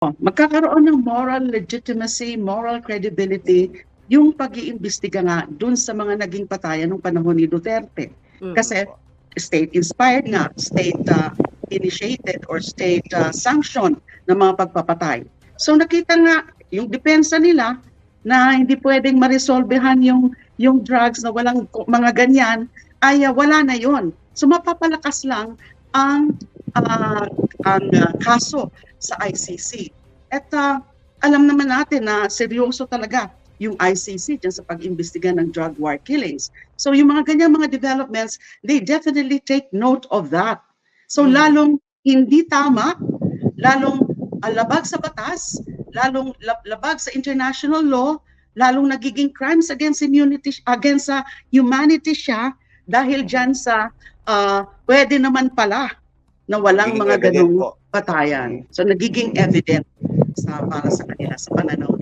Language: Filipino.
magkakaroon ng moral legitimacy, moral credibility yung pag-iimbestiga nga dun sa mga naging patayan ng panahon ni Duterte. Mm. Kasi state-inspired nga, state-initiated or state-sanctioned na mga pagpapatay. So nakita nga yung depensa nila na hindi pwedeng maresolvehan yung yung drugs na walang mga ganyan ay ah, wala na yon. So mapapalakas lang ang ah, ang ah, kaso sa ICC. At ah, alam naman natin na seryoso talaga yung ICC dyan sa pag-imbestiga ng drug war killings. So yung mga ganyan mga developments, they definitely take note of that. So Mm. lalong hindi tama, lalong alabag sa batas, lalong lab- labag sa international law, lalong nagiging crimes against immunity against sa humanity siya dahil diyan sa ah, pwede naman pala na walang Nagiging mga po. patayan. So nagiging evident sa para sa kanila sa pananaw